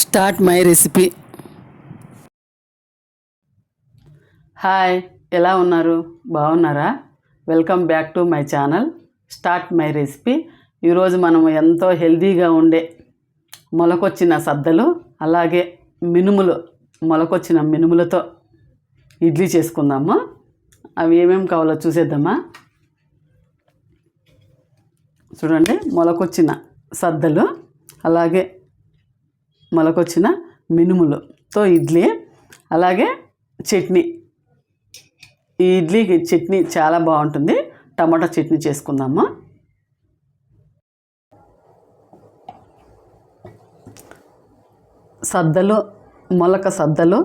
Start my recipe. Hi ఎలా ఉన్నారు? బాగున్నారా? Welcome back to my channel start my recipe. ఈరోజు మనం ఎంతో హెల్తీగా ఉండే మొలకొచ్చిన సద్దలు అలాగే మినుములు మొలకొచ్చిన మినుములతో ఇడ్లీ చేసుకుందాము. అవి ఏమేమి కావాలో చూసేద్దామా? చూడండి మొలకొచ్చిన సద్దలు అలాగే మొలకొచ్చిన మినుములుతో ఇడ్లీ అలాగే చట్నీ. ఈ ఇడ్లీకి చట్నీ చాలా బాగుంటుంది. టమాటా చట్నీ చేసుకుందాము. సద్దలు మొలక సద్దలు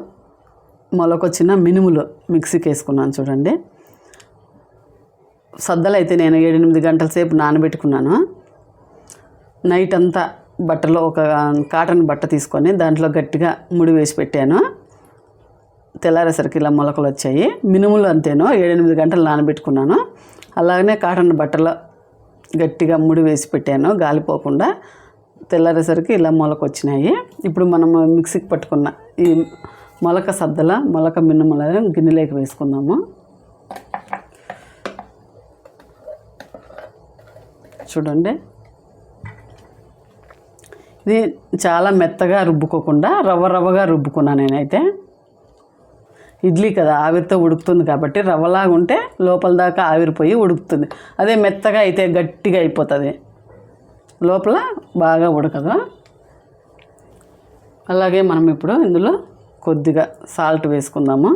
మొలకొచ్చిన మినుములు మిక్సీకి వేసుకున్నాను చూడండి. సద్దలు అయితే నేను ఏడెనిమిది గంటల సేపు నానబెట్టుకున్నాను. నైట్ అంతా బట్టలో ఒక కాటన్ బట్ట తీసుకొని దాంట్లో గట్టిగా ముడి వేసి పెట్టాను. తెల్లారేసరికి ఇలా మొలకలు వచ్చాయి. మినుములు అంతేనో. ఏడెనిమిది గంటలు నానబెట్టుకున్నాను. అలాగనే కాటన్ బట్టలో గట్టిగా ముడి వేసి పెట్టాను. గాలిపోకుండా తెల్లారేసరికి ఇలా మొలక వచ్చినాయి. ఇప్పుడు మనం మిక్సీకి పట్టుకున్న ఈ మొలక సద్దల మొలక మినుముల గిన్నెలోకి వేసుకుందాము. చూడండి. ఇది చాలా మెత్తగా రుబ్బుకోకుండా రవ్వ రవ్వగా రుబ్బుకున్నా నేనైతే. ఇడ్లీ కదా ఆవిరితో ఉడుకుతుంది కాబట్టి రవ్వలాగా ఉంటే లోపల దాకా ఆవిరిపోయి ఉడుకుతుంది. అదే మెత్తగా అయితే గట్టిగా అయిపోతుంది. లోపల బాగా ఉడకదు. అలాగే మనం ఇప్పుడు ఇందులో కొద్దిగా సాల్ట్ వేసుకుందాము.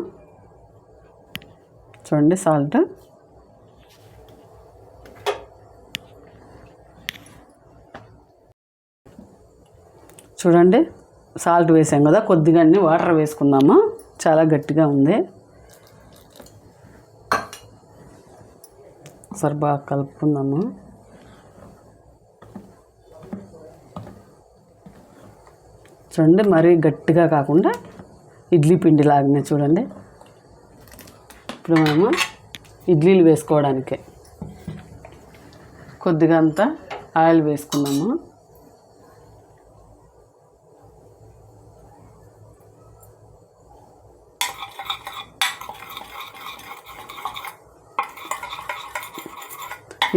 చూడండి సాల్ట్. చూడండి సాల్ట్ వేసాం కదా కొద్దిగా అన్ని వాటర్ వేసుకుందాము? చాలా గట్టిగా ఉంది. ఒకసారి బాగా కలుపుకుందాము? చూడండి మరీ గట్టిగా కాకుండా ఇడ్లీ పిండి లాగానే చూడండి. ఇప్పుడు మనము ఇడ్లీలు వేసుకోవడానికి. కొద్దిగా అంతా ఆయిల్ వేసుకున్నాము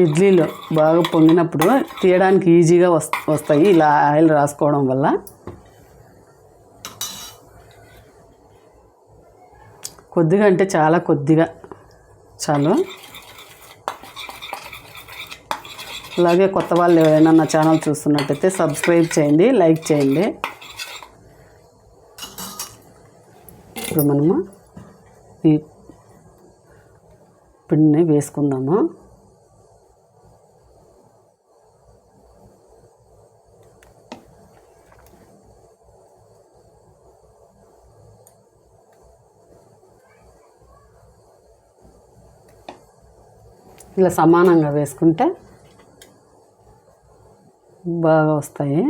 ఇడ్లీలు బాగా పొంగినప్పుడు తీయడానికి ఈజీగా వస్తాయి. ఇలా ఆయిల్ రాసుకోవడం వల్ల. కొద్దిగా అంటే చాలా కొద్దిగా. చాలు. అలాగే కొత్త వాళ్ళు ఎవరైనా నా ఛానల్ చూస్తున్నట్టయితే సబ్స్క్రైబ్ చేయండి లైక్ చేయండి. ఇప్పుడు మనము ఈ పిండిని వేసుకుందాము. ఇలా సమానంగా వేసుకుంటే బాగా వస్తాయి.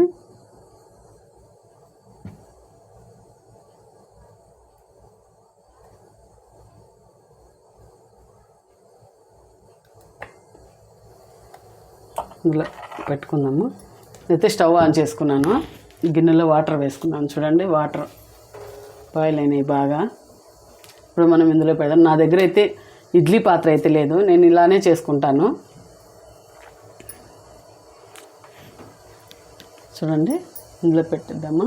ఇందులో పెట్టుకుందాము. అయితే స్టవ్ ఆన్ చేసుకున్నాను. గిన్నెలో వాటర్ వేసుకున్నాను. చూడండి వాటర్ బాయిల్ అయినాయి బాగా. ఇప్పుడు మనం ఇందులో పెడదాం. నా దగ్గర అయితే ఇడ్లీ పాత్ర అయితే లేదు. నేను ఇలానే చేసుకుంటాను. చూడండి ఇందులో పెట్టిద్దామా?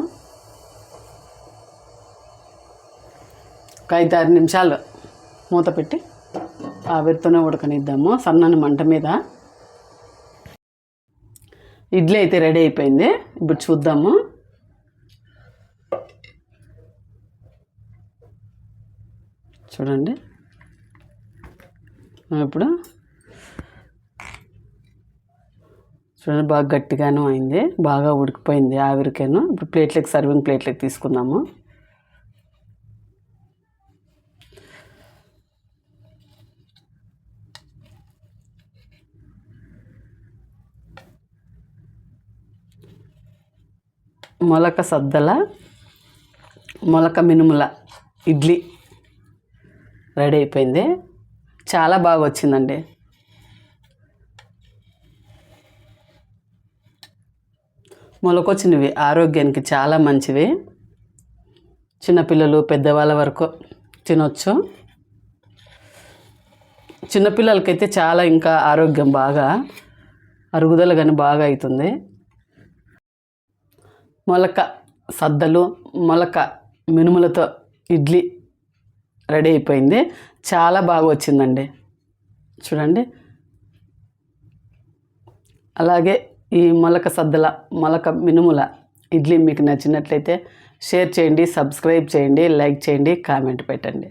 ఒక ఐదు ఆరు నిమిషాలు మూత పెట్టి ఆవిరితోనే ఉడకనిద్దాము. సన్నని మంట మీద. ఇడ్లీ అయితే రెడీ అయిపోయింది. ఇప్పుడు చూద్దాము. చూడండి. ఇప్పుడు. చూడండి బాగా గట్టిగాను అయింది. బాగా ఉడికిపోయింది ఆవిరికేను. ఇప్పుడు ప్లేట్లకి సర్వింగ్ ప్లేట్లకి తీసుకుందాము. మొలక సద్దల మొలక మినుముల ఇడ్లీ రెడీ అయిపోయింది. చాలా బాగా వచ్చిందండి. మొలకొచ్చినవి ఆరోగ్యానికి చాలా మంచివి. చిన్నపిల్లలు పెద్దవాళ్ళ వరకు తినొచ్చు. చిన్నపిల్లలకైతే చాలా ఇంకా ఆరోగ్యం బాగా అరుగుదల కానీ బాగా అవుతుంది మొలక సద్దలు మొలక మినుములతో ఇడ్లీ రెడీ అయిపోయింది. చాలా బాగా వచ్చిందండి. చూడండి. అలాగే ఈ మొలక సద్దల మొలక మినుముల ఇడ్లీ మీకు నచ్చినట్లయితే షేర్ చేయండి సబ్స్క్రైబ్ చేయండి లైక్ చేయండి కామెంట్ పెట్టండి.